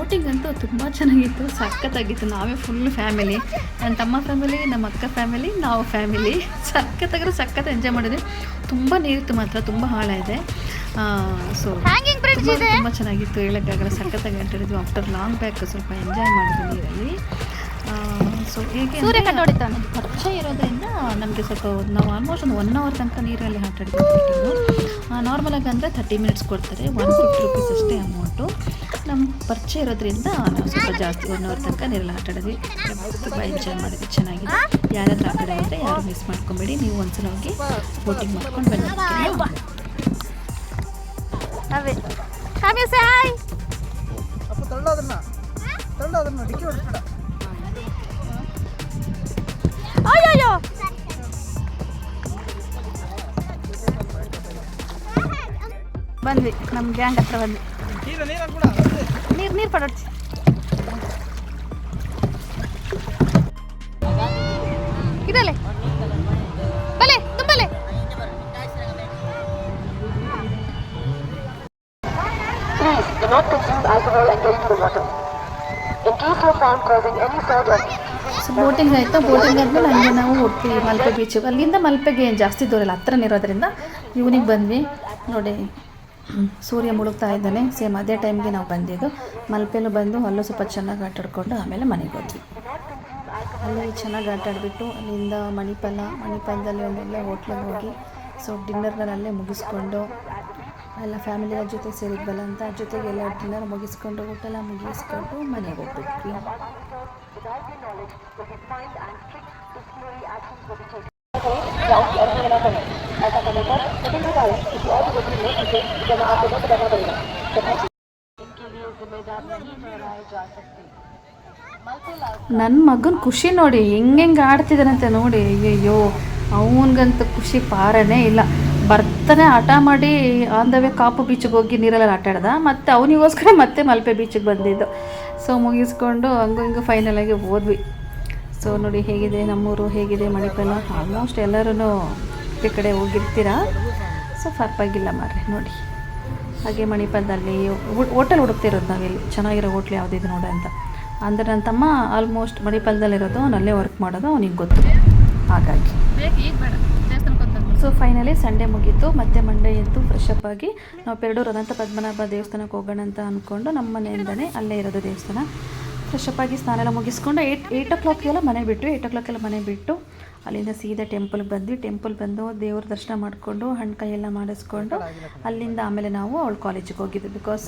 ಬೋಟಿಂಗ್ ಅಂತೂ ತುಂಬ ಚೆನ್ನಾಗಿತ್ತು ಸಖತ್ತಾಗಿತ್ತು. ನಾವೇ ಫುಲ್ ಫ್ಯಾಮಿಲಿ ನನ್ನ ತಮ್ಮ ಫ್ಯಾಮಿಲಿ ನಮ್ಮ ಅಕ್ಕ ಫ್ಯಾಮಿಲಿ ನಾವು ಫ್ಯಾಮಿಲಿ ಸಖತ್ತಾಗಿರೋ ಸಖತ್ ಎಂಜಾಯ್ ಮಾಡಿದ್ವಿ. ತುಂಬ ನೀರಿತ್ತು ಮಾತ್ರ ತುಂಬ ಹಾಳಾಯಿದೆ ಸೊ ತುಂಬ ಚೆನ್ನಾಗಿತ್ತು. ಹೇಳೋಕ್ಕಾಗಲ್ಲ ಸಖತ್ತಾಗಿ ಆಟಾಡಿದ್ವಿ ಆಫ್ಟರ್ ಲಾಂಗ್ ಬ್ಯಾಕ್ ಸ್ವಲ್ಪ ಎಂಜಾಯ್ ಮಾಡಿದ್ವಿ ನೀರಲ್ಲಿ. ಸೊ ಹೀಗೆ ಸೂರ್ಯ ಕಂಡು ಹೊಡಿತಾನೆ. ಪರಿಚಯ ಇರೋದ್ರಿಂದ ನಮಗೆ ಸ್ವಲ್ಪ ನಾವು ಆಲ್ಮೋಸ್ಟ್ ಒಂದು ಒನ್ ಅವರ್ ತನಕ ನೀರಲ್ಲಿ ಆಟಾಡಿದ್ವಿ ನಾರ್ಮಲಾಗಿ ಅಂದರೆ ಥರ್ಟಿ ಮಿನಿಟ್ಸ್ ಕೊಡ್ತಾರೆ. ಒನ್ ಫಿಫ್ಟಿ ರುಪೀಸ್ ಅಷ್ಟೇ ಅಮೌಂಟು ನಮ್ಮ ಪರಿಚಯ ಇರೋದ್ರಿಂದ ನಾವು ಸ್ವಲ್ಪ ಜಾಸ್ತಿ ಒನ್ ಅವರ್ ತನಕ ನೀರಲ್ಲಿ ಆಟಾಡಿದ್ವಿ ತುಂಬ ಎಂಜಾಯ್ ಮಾಡಿದ್ವಿ ಚೆನ್ನಾಗಿದೆ. ಯಾರಾದ್ರೂ ಆಟಾಡೋದ್ರೆ ಯಾರು ಮಿಸ್ ಮಾಡ್ಕೊಬೇಡಿ. ನೀವು ಒಂದ್ಸಲ ಹೋಗಿ ಬೋಟಿಂಗ್ ಮಾಡ್ಕೊಂಡು ಬನ್ನಿ? ಅವೇ ಅಯ್ಯಯ್ಯೋ ಬಂದ್ವಿ ನಮ್ಮ ಗ್ಯಾಂಗ್ ಹತ್ರ ಬಂದ್ವಿ ನೀರು ನೀರು ಹಾಕ್ಬಿಡ ನೀರು ನೀರು ಪಡೋಡ್ಸಿ ಇದಲ್ಲೇ ಬಲೆ ತುಂಬಲೆ Please do not consume alcohol and drinking water. In case you are found causing any sort of so boating ಆಯಿತು? ಬೋಟಿಂಗ್ ಆದಮೇಲೆ ಹಂಗೆ ನಾವು ಉಡುಪಿ ಮಲ್ಪೆ ಬೀಚ್ ಅಲ್ಲಿಂದ ಮಲ್ಪೆಗೆ ಏನು ಜಾಸ್ತಿ ದೂರ ಇಲ್ಲ, ಹತ್ರನೇ ಇರೋದ್ರಿಂದ ಇವ್ನಿಗೆ ಬಂದ್ವಿ. ನೋಡಿ ಸೂರ್ಯ ಮುಳುಗ್ತಾ ಇದ್ದಾನೆ. ಸೇಮ್ ಅದೇ ಟೈಮ್ಗೆ ನಾವು ಬಂದಿದ್ದು. ಮಲ್ಪೆಲೂ ಬಂದು ಅಲ್ಲೂ ಸ್ವಲ್ಪ ಚೆನ್ನಾಗಿ ಆಟಾಡ್ಕೊಂಡು ಆಮೇಲೆ ಮನೆಗೆ ಹೋದ್ವಿ. ಅಲ್ಲಿ ಚೆನ್ನಾಗಿ ಆಟಾಡಿಬಿಟ್ಟು ಅಲ್ಲಿಂದ ಮಣಿಪಾಲ, ಮಣಿಪಾಲದಲ್ಲಿ ಒಂದೆಲ್ಲ ಹೋಟ್ಲಿಗೆ ಹೋಗಿ ಸೊ ಡಿನ್ನರ್ನ ಅಲ್ಲೇ ಮುಗಿಸ್ಕೊಂಡು, ಎಲ್ಲ ಫ್ಯಾಮಿಲಿ ಜೊತೆ ಸೇರಿದ್ವಲ್ಲ ಅಂತ ಜೊತೆಗೆ ಎಲ್ಲ ಡಿನ್ನರ್ ಮುಗಿಸ್ಕೊಂಡು ಊಟ ಎಲ್ಲ ಮುಗಿಸ್ಕೊಂಡು ಮನೆಗೆ ಹೋಗ್ಬಿಟ್ವಿ. ನನ್ನ ಮಗನ ಖುಷಿ ನೋಡಿ ಹೆಂಗೆಂಗೆ ಆಡ್ತಿದ್ದಾನಂತೆ ನೋಡಿ ಅಯ್ಯಯ್ಯೋ ಅವನಿಗಂತೂ ಖುಷಿ ಪಾರನೇ ಇಲ್ಲ. ಬರ್ತಾನೆ ಆಟ ಮಾಡಿ ಆನ್ ದ ವೇ ಕಾಪು ಬೀಚಿಗೆ ಹೋಗಿ ನೀರಲ್ಲಿ ಆಟ ಆಡ್ದ ಮತ್ತು ಅವನಿಗೋಸ್ಕರ ಮತ್ತೆ ಮಲ್ಪೆ ಬೀಚಿಗೆ ಬಂದಿದ್ದು. ಸೊ ಮುಗಿಸ್ಕೊಂಡು ಹಂಗೂ ಹಿಂಗೂ ಫೈನಲಾಗಿ ಹೋದ್ವಿ. ಸೊ ನೋಡಿ ಹೇಗಿದೆ ನಮ್ಮೂರು, ಹೇಗಿದೆ ಮಣಿಪಾಲ ಆಲ್ಮೋಸ್ಟ್ ಎಲ್ಲರೂ ಈ ಕಡೆ ಹೋಗಿರ್ತೀರ? ಸೊ ಫರ್ಪಾಗಿಲ್ಲ ಮಾರ್ರೆ, ನೋಡಿ. ಹಾಗೆ ಮಣಿಪಾಲದಲ್ಲಿ ಹೋಟೆಲ್ ಹುಡುಕ್ತಿರೋದು ನಾವಿಲ್ಲಿ. ಚೆನ್ನಾಗಿರೋ ಹೋಟ್ಲ್ ಯಾವುದಿದೆ ನೋಡ ಅಂತ. ಅಂದರೆ ನನ್ನ ತಮ್ಮ ಆಲ್ಮೋಸ್ಟ್ ಮಣಿಪಾಲದಲ್ಲಿರೋದು ಅವನಲ್ಲೇ ವರ್ಕ್ ಮಾಡೋದು, ಅವನಿಗೆ ಗೊತ್ತು. ಹಾಗಾಗಿ. ಸೊ ಫೈನಲಿ ಸಂಡೇ ಮುಗೀತು. ಮತ್ತೆ ಮಂಡೇ ಎದ್ದು ಫ್ರೆಶಪ್ ಆಗಿ ನಾವು ಪೆರಡೂರು ಅನಂತ ಪದ್ಮನಾಭ ದೇವಸ್ಥಾನಕ್ಕೆ ಹೋಗೋಣ ಅಂತ ಅಂದ್ಕೊಂಡು ನಮ್ಮ ಮನೆಯಿಂದನೇ ಅಲ್ಲೇ ಇರೋದು ದೇವಸ್ಥಾನ. ಫ್ರೆಶಪ್ ಆಗಿ ಸ್ನಾನ ಎಲ್ಲ ಮುಗಿಸ್ಕೊಂಡು ಏಯ್ಟ್ ಏಯ್ಟ್ ಓ ಕ್ಲಾಕ್ಗೆಲ್ಲ ಮನೆ ಬಿಟ್ಟು ಏಯ್ಟ್ ಓ ಕ್ಲಾಕೆಲ್ಲ ಮನೆ ಬಿಟ್ಟು ಅಲ್ಲಿಂದ ಸೀದಾ ಟೆಂಪಲ್ಗೆ ಬಂದ್ವಿ. ಟೆಂಪಲ್ ಬಂದು ದೇವ್ರ ದರ್ಶನ ಮಾಡಿಕೊಂಡು ಹಣ್ಣು ಕೈ ಎಲ್ಲ ಮಾಡಿಸ್ಕೊಂಡು ಅಲ್ಲಿಂದ ಆಮೇಲೆ ನಾವು ಅವ್ಳ ಕಾಲೇಜಿಗೆ ಹೋಗಿದ್ವಿ ಬಿಕಾಸ್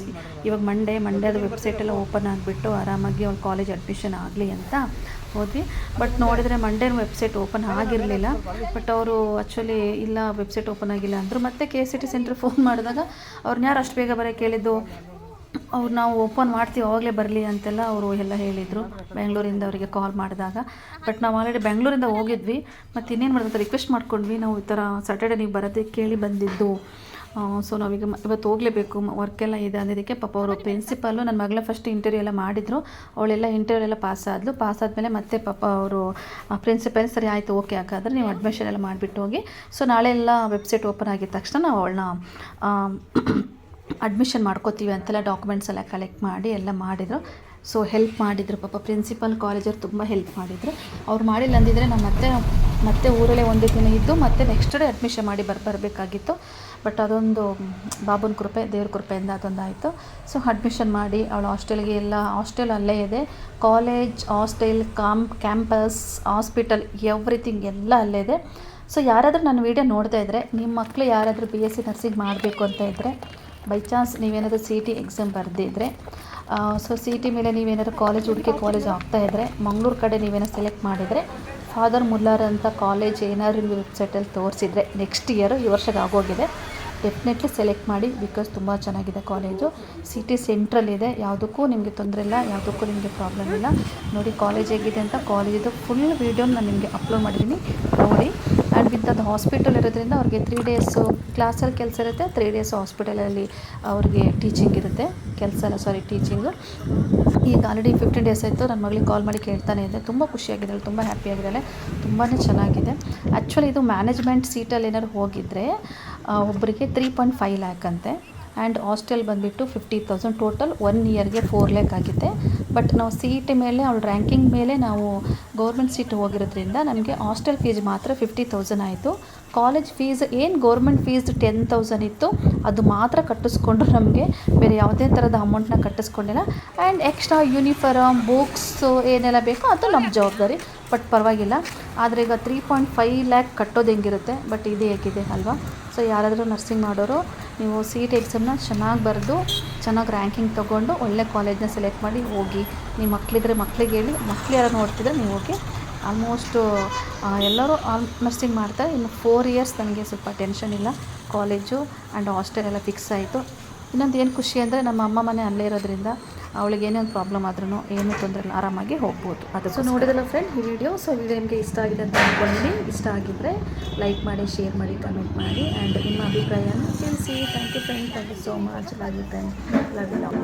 ಇವಾಗ ಮಂಡೇ ಮಂಡೇದ ವೆಬ್ಸೈಟ್ ಎಲ್ಲ ಓಪನ್ ಆಗಿಬಿಟ್ಟು ಆರಾಮಾಗಿ ಅವ್ಳ ಕಾಲೇಜ್ ಅಡ್ಮಿಷನ್ ಆಗಲಿ ಅಂತ ಹೋದ್ವಿ. ಬಟ್ ನೋಡಿದರೆ ಮಂಡೇ ವೆಬ್ಸೈಟ್ ಓಪನ್ ಆಗಿರಲಿಲ್ಲ. ಬಟ್ ಅವರು ಆ್ಯಕ್ಚುಲಿ ಇಲ್ಲ ವೆಬ್ಸೈಟ್ ಓಪನ್ ಆಗಿಲ್ಲ ಅಂದರು. ಮತ್ತೆ K S C T centre phone ಮಾಡಿದಾಗ ಅವ್ರನ್ನ ಯಾರು ಅಷ್ಟು ಬೇಗ ಬರೋ ಕೇಳಿದ್ದು? ಅವ್ರು ನಾವು ಓಪನ್ ಮಾಡ್ತೀವಿ, ಅವಾಗಲೇ ಬರಲಿ ಅಂತೆಲ್ಲ ಅವರು ಎಲ್ಲ ಹೇಳಿದರು. ಬೆಂಗಳೂರಿಂದ ಅವರಿಗೆ ಕಾಲ್ ಮಾಡಿದಾಗ. ಬಟ್ ನಾವು ಆಲ್ರೆಡಿ ಬೆಂಗಳೂರಿಂದ ಹೋಗಿದ್ವಿ. ಮತ್ತು ಇನ್ನೇನು ಮಾಡಿದ್ರೆ ರಿಕ್ವೆಸ್ಟ್ ಮಾಡ್ಕೊಂಡ್ವಿ. ನಾವು ಈ ಥರ ಸ್ಯಾಟರ್ಡೆ ನೀವು ಬರೋದಕ್ಕೆ ಕೇಳಿ ಬಂದಿದ್ದು. ಸೊ ನಾವೀಗ ಇವತ್ತು ಹೋಗಲೇಬೇಕು. ವರ್ಕೆಲ್ಲ ಇದೆ ಅಂದಿದ್ದಕ್ಕೆ ಪಾಪ ಅವರು ಪ್ರಿನ್ಸಿಪಾಲು ನನ್ನ ಮಗಳ ಫಸ್ಟ್ ಇಂಟರ್ವ್ಯೂ ಎಲ್ಲ ಮಾಡಿದರು. ಅವಳೆಲ್ಲ ಇಂಟರ್ವ್ಯೂ ಎಲ್ಲ ಪಾಸ್ ಆದಳು ಪಾಸ್ ಆದಮೇಲೆ ಮತ್ತೆ ಪಾಪ ಅವರು ಪ್ರಿನ್ಸಿಪಲ್ ಸರಿ ಆಯಿತು ಓಕೆ ಹಾಗಾದ್ರೆ ನೀವು ಅಡ್ಮಿಷನ್ ಎಲ್ಲ ಮಾಡಿಬಿಟ್ಟು ಹೋಗಿ. ಸೊ ನಾಳೆ ಎಲ್ಲ ವೆಬ್ಸೈಟ್ ಓಪನ್ ಆಗಿದ ತಕ್ಷಣ ನಾವು ಅವಳನ್ನ ಅಡ್ಮಿಷನ್ ಮಾಡ್ಕೋತೀವಿ ಅಂತೆಲ್ಲ ಡಾಕ್ಯುಮೆಂಟ್ಸ್ ಎಲ್ಲ ಕಲೆಕ್ಟ್ ಮಾಡಿ ಎಲ್ಲ ಮಾಡಿದರು. ಸೊ ಹೆಲ್ಪ್ ಮಾಡಿದರು. ಪಾಪ ಪ್ರಿನ್ಸಿಪಲ್ ಕಾಲೇಜವ್ರು ತುಂಬ ಹೆಲ್ಪ್ ಮಾಡಿದರು. ಅವ್ರು ಮಾಡಿಲ್ಲ ಅಂದಿದ್ರೆ ನಾನು ಮತ್ತೆ ಮತ್ತೆ ಊರಲ್ಲೇ ಒಂದು ದಿನ ಇದ್ದು ಮತ್ತೆ ನೆಕ್ಸ್ಟ್ ಡೇ ಅಡ್ಮಿಷನ್ ಮಾಡಿ ಬರ್, ಬರಬೇಕಾಗಿತ್ತು. ಬಟ್ ಅದೊಂದು ಬಾಬುನ ಕೃಪೆ, ದೇವ್ರ ಕೃಪೆಯಿಂದ ಅದೊಂದು ಆಯಿತು ಸೊ ಅಡ್ಮಿಷನ್ ಮಾಡಿ ಅವಳು ಹಾಸ್ಟೆಲ್ಗೆ ಎಲ್ಲ ಹಾಸ್ಟೆಲ್ ಅಲ್ಲೇ ಇದೆ. College hostel cum campus hospital everything ಎಲ್ಲ ಅಲ್ಲೇ ಇದೆ. ಸೊ ಯಾರಾದರೂ ನನ್ನ ವೀಡಿಯೋ ನೋಡ್ತಾ ಇದ್ದರೆ ನಿಮ್ಮ ಮಕ್ಕಳು ಯಾರಾದರೂ ಬಿ ಎಸ್ ಸಿ ನರ್ಸಿಂಗ್ ಮಾಡಬೇಕು ಅಂತ ಇದ್ದರೆ ಬೈ ಚಾನ್ಸ್ ನೀವೇನಾದರೂ ಸಿ ಟಿ ಎಕ್ಸಾಮ್ ಬರೆದಿದ್ರೆ ಸೊ ಸಿ ಟಿ ಮೇಲೆ ನೀವೇನಾದ್ರು ಕಾಲೇಜ್ ಹುಡುಕಿ ಕಾಲೇಜ್ ಆಗ್ತಾ ಇದ್ದರೆ ಮಂಗಳೂರು ಕಡೆ ನೀವೇನೋ ಸೆಲೆಕ್ಟ್ ಮಾಡಿದರೆ ಫಾದರ್ ಮುಲ್ಲಾರ್ ಅಂತ ಕಾಲೇಜ್ ಏನಾದ್ರು ವೆಬ್ಸೈಟಲ್ಲಿ ತೋರಿಸಿದ್ರೆ ನೆಕ್ಸ್ಟ್ ಇಯರು ಈ ವರ್ಷಕ್ಕೆ ಆಗೋಗಿದೆ. ಡೆಫಿನೆಟ್ಲಿ ಸೆಲೆಕ್ಟ್ ಮಾಡಿ ಬಿಕಾಸ್ ತುಂಬ ಚೆನ್ನಾಗಿದೆ ಕಾಲೇಜು ಸಿಟಿ ಸೆಂಟ್ರಲ್ ಇದೆ, ಯಾವುದಕ್ಕೂ ನಿಮಗೆ ತೊಂದರೆ ಇಲ್ಲ, ಯಾವುದಕ್ಕೂ ನಿಮಗೆ ಪ್ರಾಬ್ಲಮ್ ಇಲ್ಲ. ನೋಡಿ ಕಾಲೇಜ್ ಹೇಗಿದೆ ಅಂತ ಕಾಲೇಜಿದು ಫುಲ್ ವೀಡಿಯೋನ ನಾನು ನಿಮಗೆ ಅಪ್ಲೋಡ್ ಮಾಡಿದ್ದೀನಿ. ಅದು ಹಾಸ್ಪಿಟಲ್ ಇರೋದ್ರಿಂದ ಅವ್ರಿಗೆ ತ್ರೀ ಡೇಸು ಕ್ಲಾಸಲ್ಲಿ ಕೆಲಸ ಇರುತ್ತೆ ತ್ರೀ ಡೇಸ್ ಹಾಸ್ಪಿಟಲಲ್ಲಿ ಅವ್ರಿಗೆ ಟೀಚಿಂಗ್ ಇರುತ್ತೆ, ಕೆಲಸ ಅಲ್ಲ ಸಾರಿ ಟೀಚಿಂಗು ಈಗ ಆಲ್ರೆಡಿ ಫಿಫ್ಟೀನ್ ಡೇಸ್ ಆಯಿತು ನನ್ನ ಮಗಳಿಗೆ ಕಾಲ್ ಮಾಡಿ ಕೇಳ್ತಾನೆ ಇದೆ ತುಂಬ ಖುಷಿಯಾಗಿದ್ದಾಳೆ ತುಂಬ ಹ್ಯಾಪಿಯಾಗಿದ್ದಾಳೆ ತುಂಬಾ ಚೆನ್ನಾಗಿದೆ. ಆ್ಯಕ್ಚುಲಿ ಇದು ಮ್ಯಾನೇಜ್ಮೆಂಟ್ ಸೀಟಲ್ಲಿ ಏನಾದ್ರು ಹೋಗಿದ್ದರೆ ಒಬ್ಬರಿಗೆ ತ್ರೀ ಪಾಯಿಂಟ್ ಫೈವ್ ಲ್ಯಾಕ್ ಅಂತೆ. ಆ್ಯಂಡ್ ಹಾಸ್ಟೆಲ್ ಬಂದುಬಿಟ್ಟು ಫಿಫ್ಟಿ ತೌಸಂಡ್ ಟೋಟಲ್ ಒನ್ ಇಯರ್ಗೆ ಫೋರ್ ಲ್ಯಾಕ್ ಆಗಿದೆ. ಬಟ್ ನಾವು ಸೀಟ್ ಮೇಲೆ, ಅವಳ ರ್ಯಾಂಕಿಂಗ್ ಮೇಲೆ ನಾವು ಗೌರ್ಮೆಂಟ್ ಸೀಟ್ ಹೋಗಿರೋದ್ರಿಂದ ನಮಗೆ ಹಾಸ್ಟೆಲ್ ಫೀಸ್ ಮಾತ್ರ ಫಿಫ್ಟಿ ತೌಸಂಡ್ ಆಯಿತು. ಕಾಲೇಜ್ ಫೀಸ್ ಏನು ಗೌರ್ಮೆಂಟ್ ಫೀಸ್ ಟೆನ್ ತೌಸಂಡ್ ಇತ್ತು, ಅದು ಮಾತ್ರ ಕಟ್ಟಿಸ್ಕೊಂಡು ನಮಗೆ ಬೇರೆ ಯಾವುದೇ ಥರದ ಅಮೌಂಟ್ನ ಕಟ್ಟಿಸ್ಕೊಂಡಿಲ್ಲ. ಆ್ಯಂಡ್ ಎಕ್ಸ್ಟ್ರಾ ಯೂನಿಫಾರ್ಮ್ ಬುಕ್ಸು ಏನೆಲ್ಲ ಬೇಕೋ ಅದು ನಮ್ಮ ಜವಾಬ್ದಾರಿ ಬಟ್ ಪರವಾಗಿಲ್ಲ. ಆದರೆ ಈಗ ತ್ರೀ ಪಾಯಿಂಟ್ ಫೈವ್ ಲ್ಯಾಕ್ ಕಟ್ಟೋದು ಹೆಂಗಿರುತ್ತೆ? ಬಟ್ ಇದು ಹೇಗಿದೆ ಅಲ್ವಾ? ಸೊ ಯಾರಾದರೂ ನರ್ಸಿಂಗ್ ಮಾಡೋರು, ನೀವು ಸಿ ಟಿ ಎಕ್ಸಾಮ್ನ ಚೆನ್ನಾಗಿ ಬರೆದು, ಚೆನ್ನಾಗಿ ರ್ಯಾಂಕಿಂಗ್ ತೊಗೊಂಡು ಒಳ್ಳೆ ಕಾಲೇಜ್ನ ಸೆಲೆಕ್ಟ್ ಮಾಡಿ ಹೋಗಿ. ನಿಮ್ಮ ಮಕ್ಕಳಿದ್ರೆ ಮಕ್ಳಿಗೆ ಹೇಳಿ, ಮಕ್ಳು ಯಾರು ನೋಡ್ತಿದ್ರೆ ನೀವು ಓಕೆ ಆಲ್ಮೋಸ್ಟು ಎಲ್ಲರೂ ಆಲ್ ನರ್ಸಿಂಗ್ ಮಾಡ್ತಾರೆ. ಇನ್ನು ಫೋರ್ ಇಯರ್ಸ್ ನನಗೆ ಸ್ವಲ್ಪ ಟೆನ್ಷನ್ ಇಲ್ಲ. ಕಾಲೇಜು ಆ್ಯಂಡ್ ಹಾಸ್ಟೆಲ್ ಎಲ್ಲ ಫಿಕ್ಸ್ ಆಯಿತು. ಇನ್ನೊಂದು ಏನು ಖುಷಿ ಅಂದರೆ ನಮ್ಮ ಅಮ್ಮ ಮನೆ ಅಲ್ಲೇ ಇರೋದ್ರಿಂದ ಅವಳಿಗೆ ಏನೇ ಒಂದು ಪ್ರಾಬ್ಲಮ್ ಆದ್ರೂ ಏನೂ ತೊಂದರೆ ಇಲ್ಲ. ಆರಾಮಾಗಿ ಹೋಗ್ಬೋದು. ಅದು ಸೊ ನೋಡಿದಲ್ಲ ಫ್ರೆಂಡ್ ಈ ವಿಡಿಯೋ ಸೊ ವಿಡಿಯೋ ನಿಮಗೆ ಇಷ್ಟ ಆಗಿದೆ ಅಂತ ಅಂದ್ಕೊಂಡಿದ್ದೀನಿ ಇಷ್ಟ ಆಗಿದ್ದರೆ ಲೈಕ್ ಮಾಡಿ ಶೇರ್ ಮಾಡಿ ಕಮೆಂಟ್ ಮಾಡಿ. ಆ್ಯಂಡ್ ನಿಮ್ಮ ಅಭಿಪ್ರಾಯನ ತಿಳಿಸಿ. Thank you friend thank you so much bye friend love you love